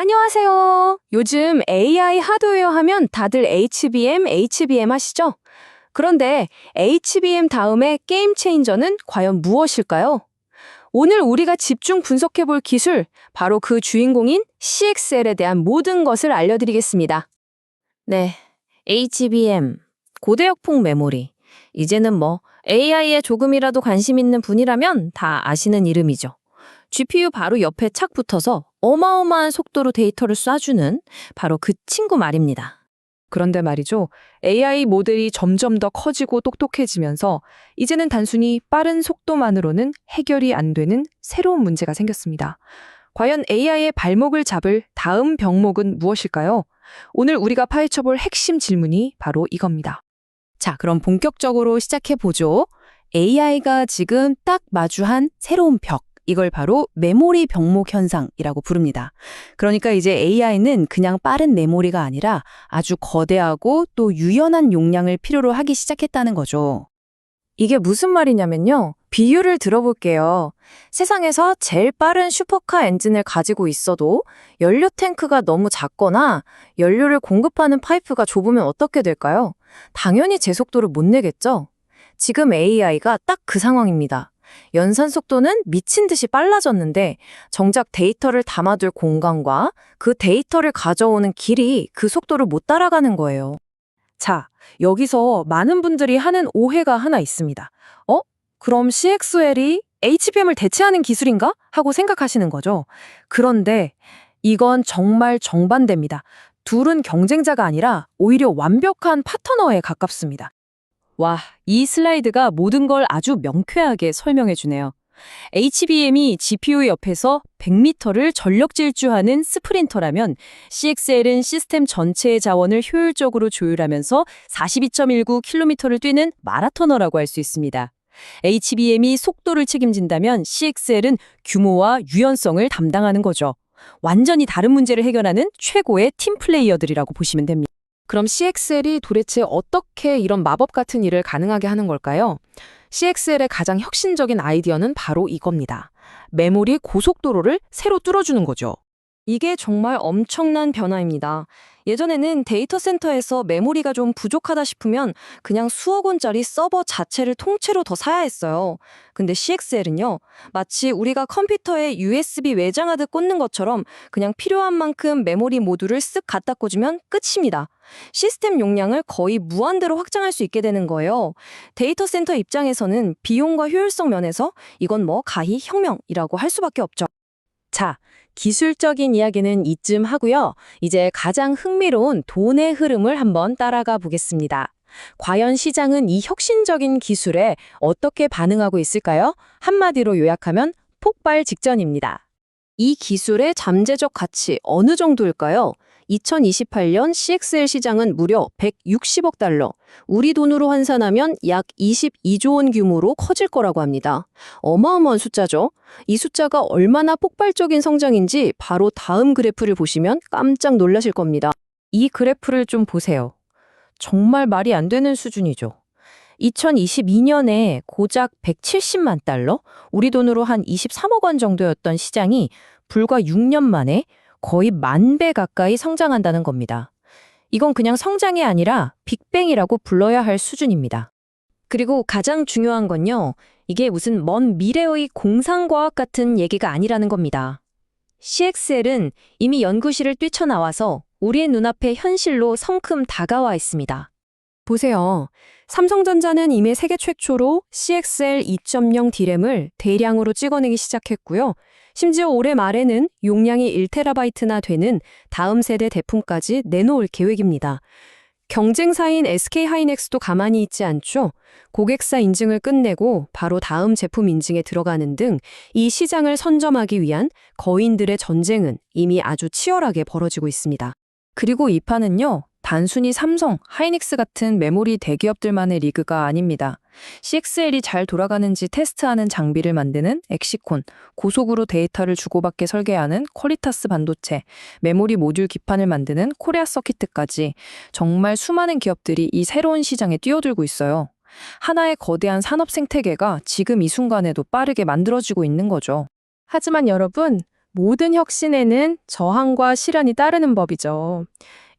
안녕하세요. 요즘 AI 하드웨어 하면 다들 HBM, HBM 하시죠? 그런데 HBM 다음에 게임 체인저는 과연 무엇일까요? 오늘 우리가 집중 분석해 볼 기술, 바로 그 주인공인 CXL에 대한 모든 것을 알려드리겠습니다. 네, HBM, 고대역폭 메모리. 이제는 뭐 AI에 조금이라도 관심 있는 분이라면 다 아시는 이름이죠. GPU 바로 옆에 착 붙어서 어마어마한 속도로 데이터를 쏴주는 바로 그 친구 말입니다. 그런데 말이죠. AI 모델이 점점 더 커지고 똑똑해지면서 이제는 단순히 빠른 속도만으로는 해결이 안 되는 새로운 문제가 생겼습니다. 과연 AI의 발목을 잡을 다음 병목은 무엇일까요? 오늘 우리가 파헤쳐 볼 핵심 질문이 바로 이겁니다. 자, 그럼 본격적으로 시작해 보죠. AI가 지금 딱 마주한 새로운 벽. 이걸 바로 메모리 병목 현상이라고 부릅니다. 그러니까 이제 AI는 그냥 빠른 메모리가 아니라 아주 거대하고 또 유연한 용량을 필요로 하기 시작했다는 거죠. 이게 무슨 말이냐면요. 비유를 들어볼게요. 세상에서 제일 빠른 슈퍼카 엔진을 가지고 있어도 연료 탱크가 너무 작거나 연료를 공급하는 파이프가 좁으면 어떻게 될까요? 당연히 제 속도를 못 내겠죠? 지금 AI가 딱 그 상황입니다. 연산 속도는 미친 듯이 빨라졌는데 정작 데이터를 담아둘 공간과 그 데이터를 가져오는 길이 그 속도를 못 따라가는 거예요. 자, 여기서 많은 분들이 하는 오해가 하나 있습니다. 어? 그럼 CXL이 HBM을 대체하는 기술인가? 하고 생각하시는 거죠. 그런데 이건 정말 정반대입니다. 둘은 경쟁자가 아니라 오히려 완벽한 파트너에 가깝습니다. 와, 이 슬라이드가 모든 걸 아주 명쾌하게 설명해 주네요. HBM이 GPU 옆에서 100m를 전력 질주하는 스프린터라면 CXL은 시스템 전체의 자원을 효율적으로 조율하면서 42.19km를 뛰는 마라토너라고 할 수 있습니다. HBM이 속도를 책임진다면 CXL은 규모와 유연성을 담당하는 거죠. 완전히 다른 문제를 해결하는 최고의 팀 플레이어들이라고 보시면 됩니다. 그럼 CXL이 도대체 어떻게 이런 마법 같은 일을 가능하게 하는 걸까요? CXL의 가장 혁신적인 아이디어는 바로 이겁니다. 메모리 고속도로를 새로 뚫어주는 거죠. 이게 정말 엄청난 변화입니다. 예전에는 데이터 센터에서 메모리가 좀 부족하다 싶으면 그냥 수억 원짜리 서버 자체를 통째로 더 사야 했어요. 근데 CXL은요, 마치 우리가 컴퓨터에 USB 외장하드 꽂는 것처럼 그냥 필요한 만큼 메모리 모듈을 쓱 갖다 꽂으면 끝입니다. 시스템 용량을 거의 무한대로 확장할 수 있게 되는 거예요. 데이터 센터 입장에서는 비용과 효율성 면에서 이건 뭐 가히 혁명이라고 할 수밖에 없죠. 자, 기술적인 이야기는 이쯤 하고요. 이제 가장 흥미로운 돈의 흐름을 한번 따라가 보겠습니다. 과연 시장은 이 혁신적인 기술에 어떻게 반응하고 있을까요? 한마디로 요약하면 폭발 직전입니다. 이 기술의 잠재적 가치 어느 정도일까요? 2028년 CXL 시장은 무려 160억 달러, 우리 돈으로 환산하면 약 22조 원 규모로 커질 거라고 합니다. 어마어마한 숫자죠. 이 숫자가 얼마나 폭발적인 성장인지 바로 다음 그래프를 보시면 깜짝 놀라실 겁니다. 이 그래프를 좀 보세요. 정말 말이 안 되는 수준이죠. 2022년에 고작 170만 달러, 우리 돈으로 한 23억 원 정도였던 시장이 불과 6년 만에 거의 만 배 가까이 성장한다는 겁니다. 이건 그냥 성장이 아니라 빅뱅이라고 불러야 할 수준입니다. 그리고 가장 중요한 건요, 이게 무슨 먼 미래의 공상과학 같은 얘기가 아니라는 겁니다. CXL은 이미 연구실을 뛰쳐나와서 우리의 눈앞에 현실로 성큼 다가와 있습니다. 보세요. 삼성전자는 이미 세계 최초로 CXL 2.0 D램을 대량으로 찍어내기 시작했고요. 심지어 올해 말에는 용량이 1테라바이트나 되는 다음 세대 대품까지 내놓을 계획입니다. 경쟁사인 SK하이닉스도 가만히 있지 않죠. 고객사 인증을 끝내고 바로 다음 제품 인증에 들어가는 등 이 시장을 선점하기 위한 거인들의 전쟁은 이미 아주 치열하게 벌어지고 있습니다. 그리고 이 판은요. 단순히 삼성, 하이닉스 같은 메모리 대기업들만의 리그가 아닙니다. CXL이 잘 돌아가는지 테스트하는 장비를 만드는 엑시콘, 고속으로 데이터를 주고받게 설계하는 퀄리타스 반도체, 메모리 모듈 기판을 만드는 코리아 서키트까지 정말 수많은 기업들이 이 새로운 시장에 뛰어들고 있어요. 하나의 거대한 산업 생태계가 지금 이 순간에도 빠르게 만들어지고 있는 거죠. 하지만 여러분, 모든 혁신에는 저항과 시련이 따르는 법이죠.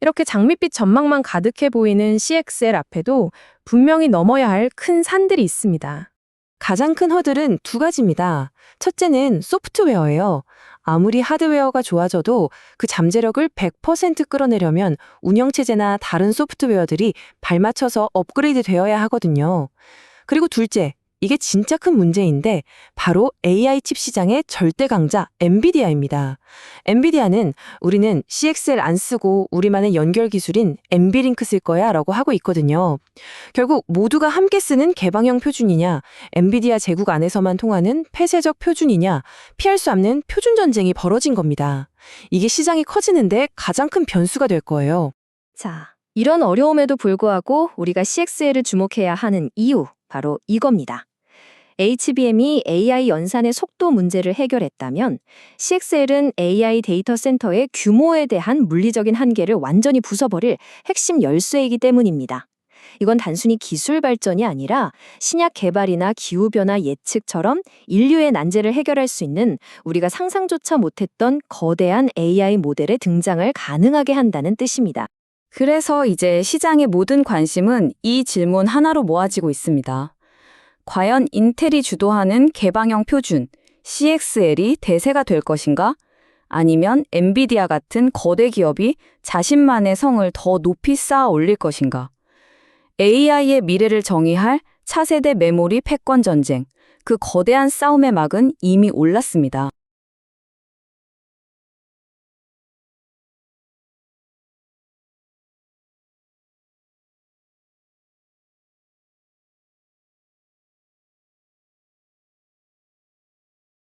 이렇게 장밋빛 전망만 가득해 보이는 CXL 앞에도 분명히 넘어야 할 큰 산들이 있습니다. 가장 큰 허들은 두 가지입니다. 첫째는 소프트웨어예요. 아무리 하드웨어가 좋아져도 그 잠재력을 100% 끌어내려면 운영체제나 다른 소프트웨어들이 발맞춰서 업그레이드 되어야 하거든요. 그리고 둘째, 이게 진짜 큰 문제인데 바로 AI 칩 시장의 절대 강자 엔비디아입니다. 엔비디아는 우리는 CXL 안 쓰고 우리만의 연결 기술인 엔비링크 쓸 거야 라고 하고 있거든요. 결국 모두가 함께 쓰는 개방형 표준이냐, 엔비디아 제국 안에서만 통하는 폐쇄적 표준이냐, 피할 수 없는 표준 전쟁이 벌어진 겁니다. 이게 시장이 커지는데 가장 큰 변수가 될 거예요. 자, 이런 어려움에도 불구하고 우리가 CXL을 주목해야 하는 이유, 바로 이겁니다. HBM이 AI 연산의 속도 문제를 해결했다면 CXL은 AI 데이터 센터의 규모에 대한 물리적인 한계를 완전히 부숴버릴 핵심 열쇠이기 때문입니다. 이건 단순히 기술 발전이 아니라 신약 개발이나 기후변화 예측처럼 인류의 난제를 해결할 수 있는 우리가 상상조차 못했던 거대한 AI 모델의 등장을 가능하게 한다는 뜻입니다. 그래서 이제 시장의 모든 관심은 이 질문 하나로 모아지고 있습니다. 과연 인텔이 주도하는 개방형 표준 CXL이 대세가 될 것인가? 아니면 엔비디아 같은 거대 기업이 자신만의 성을 더 높이 쌓아 올릴 것인가? AI의 미래를 정의할 차세대 메모리 패권 전쟁, 그 거대한 싸움의 막은 이미 올랐습니다.